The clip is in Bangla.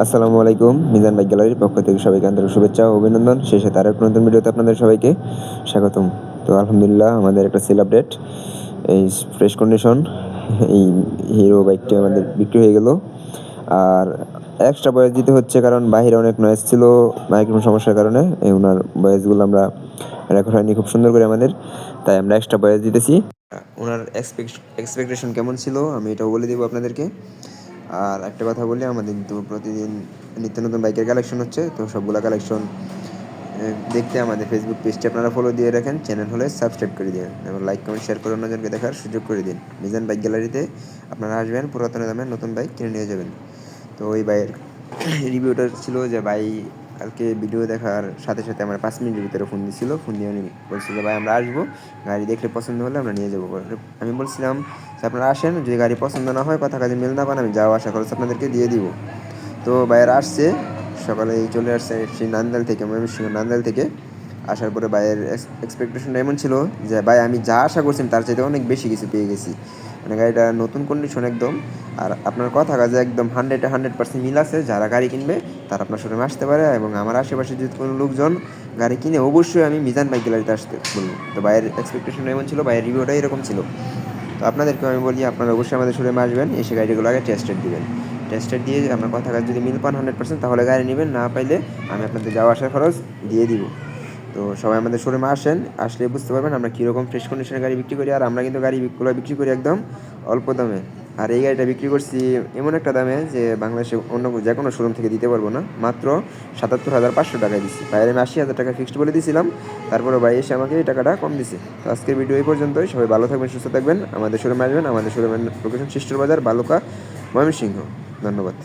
আসসালামু আলাইকুম, মিজান বাইক গ্যালারির পক্ষ থেকে সবাইকে আন্তরিক শুভেচ্ছা ও অভিনন্দন। শেষে তার এক নতুন ভিডিওতে আপনাদের সবাইকে স্বাগতম। তো আলহামদুলিল্লাহ, আমাদের একটা সেল আপডেট এই ফ্রেশ কন্ডিশন এই হিরো বাইকটি আমাদের বিক্রি হয়ে গেল। আর এক্সট্রা বয়স দিতে হচ্ছে কারণ বাইরে অনেক নয়েজ ছিল মাইক্রোফোন সমস্যার কারণে, এই ওনার বয়সগুলো আমরা রেকর্ড হয়নি খুব সুন্দর করে আমাদের, তাই আমরা এক্সট্রা বয়স দিতেছি। ওনার এক্সপেকটেশন কেমন ছিল, আমি এটাও বলে দেবো আপনাদেরকে। আর একটা কথা বলি, আমাদের তো প্রতিদিন নিত্য নতুন বাইকের কালেকশন হচ্ছে, তো সবগুলো কালেকশন দেখতে আমাদের ফেসবুক পেজটি আপনারা ফলো দিয়ে রাখেন চ্যানেল হলে সাবস্ক্রাইব করে দিন এবং লাইক কমেন্ট শেয়ার করে অন্যজনকে দেখার সুযোগ করে দিন। মিজান বাইক গ্যালারিতে আপনারা আসবেন, পুরাতন দামে নতুন বাইক কিনে নিয়ে যাবেন। তো ওই বাইয়ের রিভিউটা ছিল যে ভাই কালকে ভিডিও দেখার সাথে সাথে আমার পাঁচ মিনিটের ভিতরে ফোন দিছিল, ফোন দিয়ে উনি বলছিল, ভাই, আমরা আসব, গাড়ি দেখলে পছন্দ হলে আমরা নিয়ে যাব। আমি বলছিলাম যে আপনারা আসেন, যদি গাড়ি পছন্দ না হয়, কথা কাজে মিল না পান, আমি যাওয়া আশা করছি আপনাদেরকে দিয়ে দিব। তো ভাইয়েরা আসছে, সকালে চলে আসছে সেই নান্দাল থেকে, ময়মনসিংহ নান্দাল থেকে। আসার পরে ভাইয়ের এক্সপেকটেশনটা এমন ছিল যে, ভাই, আমি যা আশা করছিলাম তার চাইতে অনেক বেশি কিছু পেয়ে গেছি। মানে গাড়িটা নতুন কন্ডিশন একদম, আর আপনার কথা কাজে একদম হান্ড্রেড হান্ড্রেড পার্সেন্ট মিল আছে, যারা গাড়ি কিনবে, তারা আপনার শোরুমে আসতে পারে এবং আমার আশেপাশে যদি কোনো লোকজন গাড়ি কিনে, অবশ্যই আমি মিজান বাইক গ্যালারিতে আসতে বলব। তো বাইরের এক্সপেকটেশন এমন ছিল, বাইরের রিভিউটা এরকম ছিল। তো আপনাদেরকে আমি বলি, আপনারা অবশ্যই আমাদের শোরুমে আসবেন, এসে গাড়িগুলো আগে টেস্টেড দিবেন। টেস্টেড দিয়ে আপনার কথা কাজ যদি মিল পান হান্ড্রেড পার্সেন্ট তাহলে গাড়ি নেবেন, না পাইলে আমি আপনাদের যাওয়া আসার খরচ দিয়ে দিব। তো সবাই আমাদের শোরুমে আসেন, আসলে বুঝতে পারবেন আমরা কীরকম ফ্রেশ কন্ডিশনের গাড়ি বিক্রি করি, আর আমরা কিন্তু গাড়িগুলো বিক্রি করি একদম অল্প দামে। আর এই গাড়িটা বিক্রি করছি এমন একটা দামে যে বাংলাদেশে অন্য যে কোনো শোরুম থেকে দিতে পারব না। মাত্র সাতাত্তর হাজার পাঁচশো টাকায় দিচ্ছি বাইরে আমি আশি হাজার টাকা ফিক্সড বলে দিয়েছিলাম তারপরে ভাই এসে আমাকে এই টাকাটা কম দিছে। তো আজকের ভিডিও এই পর্যন্তই। সবাই ভালো থাকবেন, সুস্থ থাকবেন। আমাদের শোরুমে আসবেন। আমাদের শোরুমের লোকেশন শিষ্টর বাজার, বালুকা, ময়মনসিংহ। ধন্যবাদ।